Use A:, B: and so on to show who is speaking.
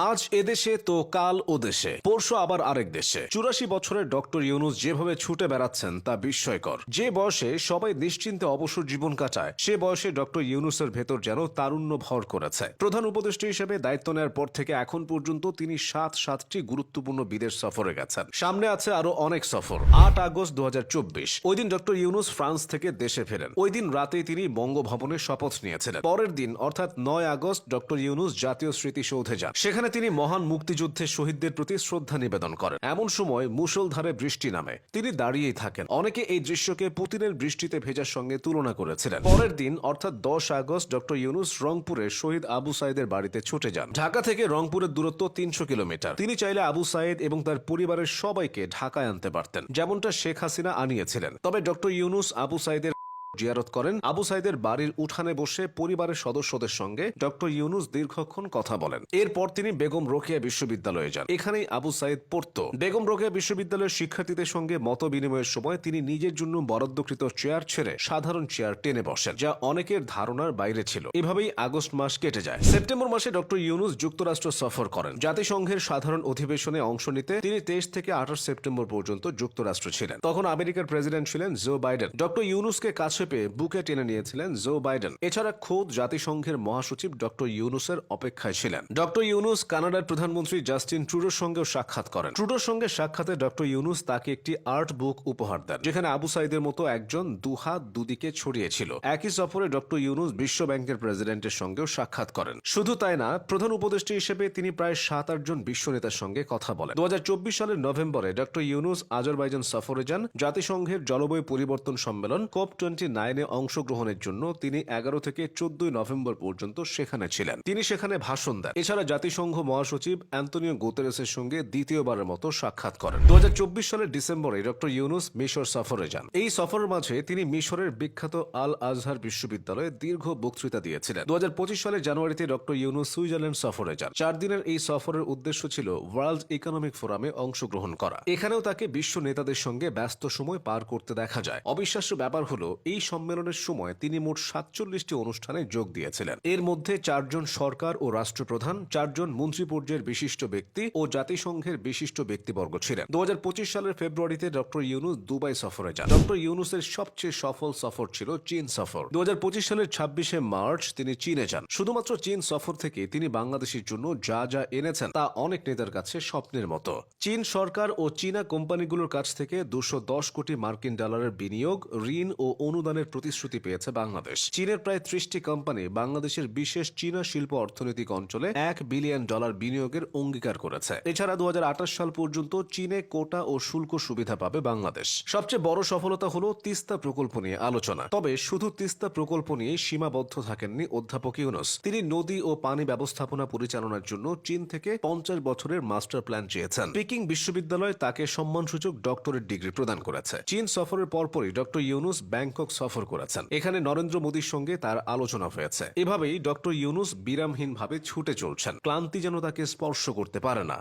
A: আজ এদেশে তো কাল ও দেশে। পরশু আবার আরেক দেশে। চুরাশি বছরের ডক্টর ইউনুস যেভাবে ছুটে বেড়াচ্ছেন, তা বিস্ময়কর। যে বয়সে সবাই নিশ্চিন্তে অবসর জীবন কাটায়, সে বয়সে ডক্টর ইউনুসের ভেতর যেন তারুণ্য ভর করেছে। প্রধান উপদেষ্টা হিসেবে দায়িত্ব নেওয়ার পর থেকে এখন পর্যন্ত তিনি সাত সাতটি গুরুত্বপূর্ণ বিদেশ সফরে গেছেন। সামনে আছে আরও অনেক সফর। আট আগস্ট দু হাজার চব্বিশ। ওই দিন ডক্টর ইউনুস ফ্রান্স থেকে দেশে ফেরেন। ওই দিন রাতেই তিনি বঙ্গভবনে শপথ নিয়েছিলেন। পরের দিন, অর্থাৎ নয় আগস্ট, ডক্টর ইউনুস জাতীয় স্মৃতিসৌধে যান। সেখানে তিনি মহান মুক্তিযুদ্ধে শহীদদের প্রতি শ্রদ্ধা নিবেদন করেন। এমন সময় মুষলধারে বৃষ্টি নামে। তিনি দাঁড়িয়েই থাকেন। অনেকে এই দৃশ্যকে পুতিনের বৃষ্টিতে ভেজার সঙ্গে তুলনা করেছিলেন। পরের দিন, অর্থাৎ দশ আগস্ট, ডক্টর ইউনুস রংপুরে শহীদ আবু সাইদের বাড়িতে ছুটে যান। ঢাকা থেকে রংপুরের দূরত্ব তিনশো কিলোমিটার। তিনি চাইলে আবু সাইদ এবং তার পরিবারের সবাইকে ঢাকায় আনতে পারতেন, যেমনটা শেখ হাসিনা আনিয়েছিলেন। তবে ডক্টর ইউনুস আবু সাইদের জিয়ারত করেন আবু সাইদের বাড়ির উঠানে বসে পরিবারের সদস্যদের সঙ্গে ডক্টর ইউনুস দীর্ঘক্ষণ কথা বলেন। এরপর তিনি বেগম রোকেয়া বিশ্ববিদ্যালয়ে যান। এখানেই আবু সাইদ পড়ত। বেগম রোকেয়া বিশ্ববিদ্যালয়ের শিক্ষার্থীদের সঙ্গে মত বিনিময়ের সময় তিনি নিজের জন্য বরাদ্দকৃত চেয়ার ছেড়ে সাধারণ চেয়ার টেনে বসেন, যা অনেকের ধারণার বাইরে ছিল। এভাবেই আগস্ট মাস কেটে যায়। সেপ্টেম্বর মাসে ডক্টর ইউনুস যুক্তরাষ্ট্র সফর করেন। জাতিসংঘের সাধারণ অধিবেশনে অংশ নিতে তিনি তেইশ থেকে আঠাশ সেপ্টেম্বর পর্যন্ত যুক্তরাষ্ট্র ছিলেন। তখন আমেরিকার প্রেসিডেন্ট ছিলেন জো বাইডেন। ডক্টর ইউনুসকে কাছে পেয়ে বুকে টেনে নিয়েছিলেন জো বাইডেন। এছাড়া খোদ জাতিসংঘের মহাসচিব ডক্টর ইউনুসের অপেক্ষায় ছিলেন। ডক্টর ইউনুস কানাডার প্রধানমন্ত্রী জাস্টিন ট্রুডোর সঙ্গেও সাক্ষাৎ করেন। ট্রুডোর সঙ্গে সাক্ষাতে ডক্টর ইউনুস তাকে একটি আর্ট বুক উপহার দেন, যেখানে আবু সাইদের মতো একজন দুহাত দুদিকে ছড়িয়েছিল। একই সফরে ডক্টর ইউনুস বিশ্ব ব্যাংকের প্রেসিডেন্টের সঙ্গেও সাক্ষাৎ করেন। শুধু তাই না, প্রধান উপদেষ্টা হিসেবে তিনি প্রায় সাত আটজন বিশ্ব নেতার সঙ্গে কথা বলেন। দু হাজার চব্বিশ সালের নভেম্বরে ডক্টর ইউনুস আজারবাইজান সফরে যান। জাতিসংঘের জলবায়ু পরিবর্তন সম্মেলন কোপ টোয়েন্টি নাইনে অংশগ্রহণের জন্য তিনি এগারো থেকে চোদ্দই নভেম্বর পর্যন্ত সেখানে ছিলেন। তিনি সেখানে ভাষণ দেন। এছাড়া জাতিসংঘ মহাসচিব অ্যান্তনিও গুতেরেসের সঙ্গে দ্বিতীয়বারের মতো সাক্ষাৎ করেন। দু সালের ডিসেম্বরে ডক্টর ইউনুস মিশর সফরে যান। এই সফরের মাঝে তিনি মিশরের বিখ্যাত আল আজহার বিশ্ববিদ্যালয়ে দীর্ঘ বক্তৃতা দিয়েছিলেন। দু হাজার পঁচিশ সালের জানুয়ারিতে ডক্টর ইউনুস সুইজারল্যান্ড সফরে যান। চার দিনের এই সফরের উদ্দেশ্য ছিল ওয়ার্ল্ড ইকোনমিক ফোরামে অংশগ্রহণ করা। এখানেও তাকে বিশ্ব নেতাদের সঙ্গে ব্যস্ত সময় পার করতে দেখা যায়। অবিশ্বাস্য ব্যাপার হলো, এই সম্মেলনের সময় তিনি মোট সাতচল্লিশটি অনুষ্ঠানে যোগ দিয়েছিলেন। এর মধ্যে চারজন সরকার ও রাষ্ট্রপ্রধান, চারজন মন্ত্রী পর্যায়ের বিশিষ্ট ব্যক্তি ও জাতিসংঘের বিশিষ্ট ব্যক্তিবর্গ ছিলেন। দু হাজার পঁচিশ সালের ফেব্রুয়ারিতে ডক্টর ইউনুস দুবাই সফরে যান। ডক্টর ইউনুসের সবচেয়ে সফল সফর ছিল চীন সফর। দু সালের ছাব্বিশে মার্চ তিনি চীনে যান। শুধুমাত্র চীন সফর থেকে তিনি বাংলাদেশের জন্য যা যা এনেছেন তা অনেক নেতার কাছে স্বপ্নের মতো। চীন সরকার ও চীনা কোম্পানিগুলোর কাছ থেকে দুশো কোটি মার্কিন ডলারের বিনিয়োগ, ঋণ ও অনুদানের প্রতিশ্রুতি পেয়েছে বাংলাদেশ। চীনের প্রায় ত্রিশটি কোম্পানি বাংলাদেশের বিশেষ চীনা শিল্প অর্থনৈতিক অঞ্চলে এক বিলিয়ন ডলার বিনিয়োগের অঙ্গীকার করেছে। এছাড়া দু সাল পর্যন্ত চীনে কোটা ও শুল্ক সুবিধা পাবে বাংলাদেশ। সবচেয়ে বড় সফলতা হলো তিস্তা প্রকল্প নিয়ে আলোচনা। তবে শুধু তিস্তা প্রকল্প নিয়ে সীমাবদ্ধ থাকেননি অধ্যাপক ইউনুস। তিনি নদী ও পানি ব্যবস্থাপনা পরিচালনার জন্য চীন থেকে পঞ্চাশ বছরের মাস্টার প্ল্যান চেয়েছেন। পিকিং বিশ্ববিদ্যালয় তাকে সম্মানসূচক ডক্টরেট ডিগ্রি প্রদান করেছে। চীন সফরের পরপরই ডক্টর ইউনুস ব্যাংকক সফর করেছেন। এখানে নরেন্দ্র মোদীর সঙ্গে তার আলোচনা হয়েছে। এভাবেই ডক্টর ইউনুস বিরামহীনভাবে ছুটে চলছেন। ক্লান্তি যেন তাকে স্পর্শ করতে পারে না।